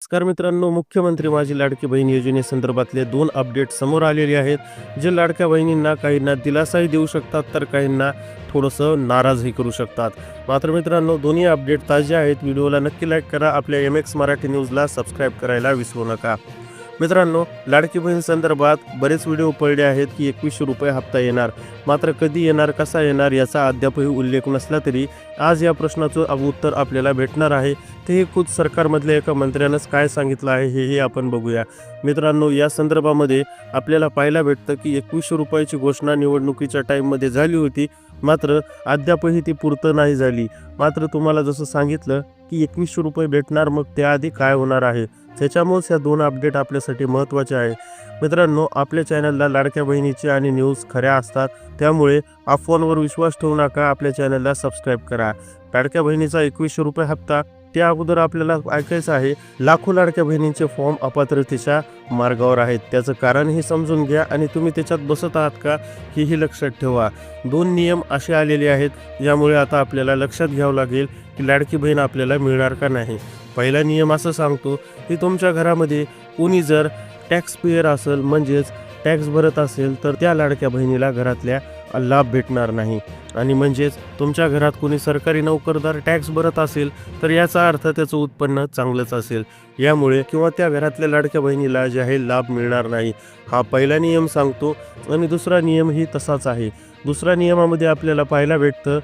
नमस्कार मित्रांनो मुख्यमंत्री माझी लाडकी बहीण योजनेसंदर्भातले दोन अपडेट समोर आलेले आहेत. जे लाडक्या बहिणींना काहींना दिलासाही देऊ शकतात तर काहींना थोडंसं नाराजही करू शकतात. मात्र मित्रांनो दोन्ही अपडेट ताजे आहेत. व्हिडिओला नक्की लाईक करा. आपल्या एम एक्स मराठी न्यूजला सबस्क्राईब करायला विसरू नका. मित्रांनो लाडकी बहीण संदर्भात बरेच व्हिडिओ पडले आहेत की एकवीसशे रुपये हप्ता येणार. मात्र कधी येणार कसा येणार याचा अद्यापही उल्लेख नसला तरी आज या प्रश्नाचं उत्तर आपल्याला भेटणार आहे. तेही खुद सरकारमधल्या एका मंत्र्यानंच काय सांगितलं आहे हेही आपण बघूया. मित्रांनो या संदर्भामध्ये आपल्याला पाहायला भेटतं की एकवीसशे रुपयाची घोषणा निवडणुकीच्या टाईममध्ये झाली होती. मात्र अद्यापही ती पूर्त नाही झाली. मात्र तुम्हाला जसं सांगितलं की एकवीसशे रुपये भेटणार मग त्याआधी काय होणार आहे? त्याच्यामुळेच ह्या दोन अपडेट आपल्यासाठी महत्त्वाचे आहे. मित्रांनो आपल्या चॅनलला लाडक्या बहिणीचे आणि न्यूज खऱ्या असतात त्यामुळे अफवांवर विश्वास ठेवू नका आपल्या चॅनलला सबस्क्राईब करा. लाडक्या बहिणीचा एकवीसशे रुपये हप्ता त्या अगोदर आपल्याला ऐकायचं आहे लाखो लाडक्या बहिणींचे फॉर्म अपात्रतेच्या मार्गावर आहेत. त्याचं कारणही समजून घ्या आणि तुम्ही त्याच्यात बसत आहात का हेही लक्षात ठेवा. दोन नियम असे आलेले आहेत यामुळे आता आपल्याला लक्षात घ्यावं लागेल की लाडकी बहीण आपल्याला मिळणार का नाही. पहिला नियम असं सांगतो की तुमच्या घरामध्ये कोणी जर टॅक्स पेयर असेल म्हणजेच टॅक्स भरत असेल तर त्या लाडक्या बहिणीला घरातल्या लाभ भेटणार नाही. आणि म्हणजेच तुमच्या घरात कोणी सरकारी नोकरदार टॅक्स भरत असेल तर याचा अर्थ त्याचं उत्पन्न चांगलंच असेल. यामुळे किंवा त्या घरातल्या लाडक्या बहिणीला जे आहे लाभ मिळणार नाही. हा पहिला नियम सांगतो आणि दुसरा नियमही तसाच आहे. दुसऱ्या नियमामध्ये आपल्याला पाहायला भेटतं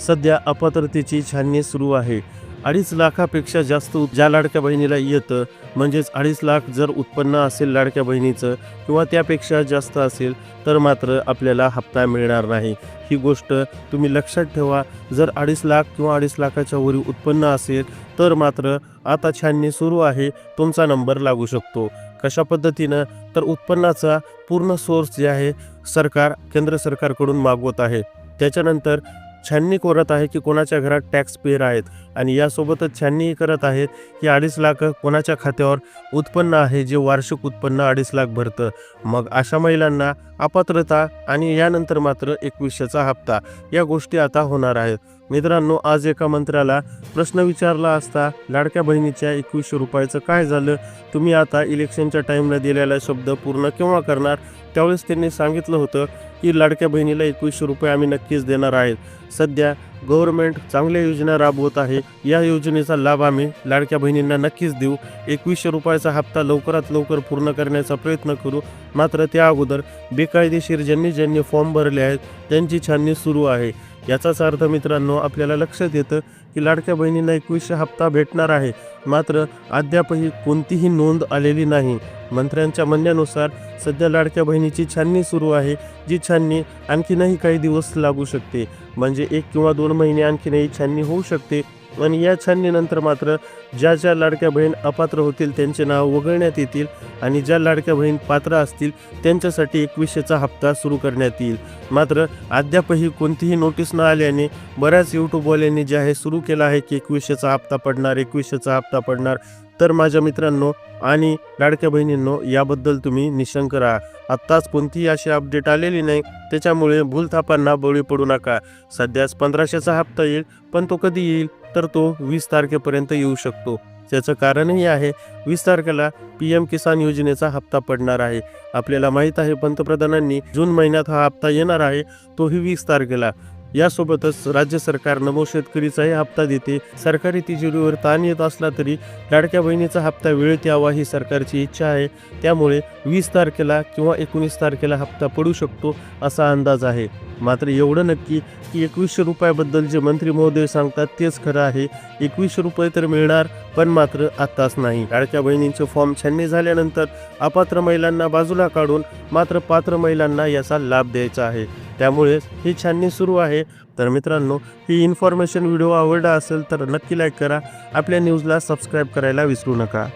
सध्या अपात्रतेची छाननी सुरू आहे. अडीच लाखापेक्षा जास्त ज्या लाडक्या बहिणीला येतं म्हणजेच अडीच लाख जर उत्पन्न असेल लाडक्या बहिणीचं किंवा त्यापेक्षा जास्त असेल तर मात्र आपल्याला हप्ता मिळणार नाही. ही गोष्ट तुम्ही लक्षात ठेवा. जर अडीच लाख किंवा अडीच लाखाच्या वरील उत्पन्न असेल तर मात्र आता छाननी सुरू आहे तुमचा नंबर लागू शकतो. कशा पद्धतीनं? तर उत्पन्नाचा पूर्ण सोर्स जे आहे सरकार केंद्र सरकारकडून मागवत आहे. त्याच्यानंतर छाननी करत आहे की कोणाच्या घरात टॅक्स पेयर आहेत. आणि यासोबतच छाननीही करत आहेत की अडीच लाख कोणाच्या खात्यावर उत्पन्न आहे जे वार्षिक उत्पन्न अडीच लाख भरतं. मग अशा महिलांना अपात्रता आणि यानंतर मात्र एकवीसशेचा हप्ता या गोष्टी आता होणार आहेत. मित्रांनो आज एका मंत्र्याला प्रश्न विचारला असता लाडक्या बहिणीच्या एकवीसशे रुपयाचं काय झालं? तुम्ही आता इलेक्शनच्या टाईमला दिलेला शब्द पूर्ण केव्हा करणार? त्यावेळेस त्यांनी सांगितलं होतं की लाडक्या बहिणीला एकवीसशे रुपये आम्ही नक्कीच देणार आहेत. सध्या गव्हर्नमेंट चांगल्या योजना राबवत आहे. या योजनेचा लाभ आम्ही लाडक्या बहिणींना नक्कीच देऊ. एकवीसशे रुपयाचा हप्ता लवकरात लवकर पूर्ण करण्याचा प्रयत्न करू. मात्र त्या अगोदर बेकायदेशीर ज्यांनी ज्यांनी फॉर्म भरले आहेत त्यांची छाननी सुरू आहे. याचाच अर्थ मित्रांनो आपल्याला लक्षात येतं की लाडक्या बहिणींना एकवीसशे हप्ता भेटणार आहे. मात्र अद्यापही कोणतीही नोंद आलेली नाही. मंत्र्यांच्या म्हणण्यानुसार सध्या लाडक्या बहिणीची छाननी सुरू आहे जी छाननी आणखीनही काही दिवस लागू शकते. म्हणजे एक किंवा दोन महिने आणखीनही छाननी होऊ शकते. आणि या छाननीनंतर मात्र ज्या ज्या लाडक्या बहीण अपात्र होतील त्यांचे नाव वगळण्यात येतील आणि ज्या लाडक्या बहीण पात्र असतील त्यांच्यासाठी एकवीसशेचा हप्ता सुरू करण्यात येईल. मात्र अद्यापही कोणतीही नोटीस न आल्याने बऱ्याच यूट्यूबवाल्यांनी जे आहे सुरू केलं आहे की एकवीसशेचा हप्ता पडणार एकवीसशेचा हप्ता पडणार. तर माझ्या मित्रांनो आणि लाडक्या बहिणींनो याबद्दल तुम्ही निशंक राहा. आत्ताच कोणतीही अशी अपडेट आलेली नाही त्याच्यामुळे भूलथापांना बळी पडू नका. सध्याच पंधराशेचा हप्ता येईल पण तो कधी येईल? तर तो वीस तारखेपर्यंत येऊ शकतो. त्याचं कारणही आहे वीस तारखेला पी एम किसान योजनेचा हप्ता पडणार आहे. आपल्याला माहीत आहे पंतप्रधानांनी जून महिन्यात हा हप्ता येणार आहे तोही वीस तारखेला. यासोबतच राज्य सरकार नमो शेतकरीचाही हप्ता देते. सरकारी तिजोरीवर ताण येत असला तरी लाडक्या बहिणीचा हप्ता वेळेत यावा ही सरकारची इच्छा आहे. त्यामुळे वीस तारखेला किंवा एकोणीस तारखेला हप्ता पडू शकतो असा अंदाज आहे. मात्र एवढं नक्की की एकवीसशे रुपयाबद्दल जे मंत्री महोदय सांगतात तेच खरं आहे. एकवीसशे रुपये तर मिळणार पण मात्र आत्ताच नाही. लाडक्या बहिणींचे फॉर्म छाननी झाल्यानंतर अपात्र महिलांना बाजूला काढून मात्र पात्र महिलांना याचा लाभ द्यायचा आहे. त्यामुळे ही छाननी सुरू आहे. तर मित्रांनो ही इन्फॉर्मेशन व्हिडिओ आवडला असेल तर नक्की लाईक करा. आपल्या न्यूजला सबस्क्राईब करायला विसरू नका.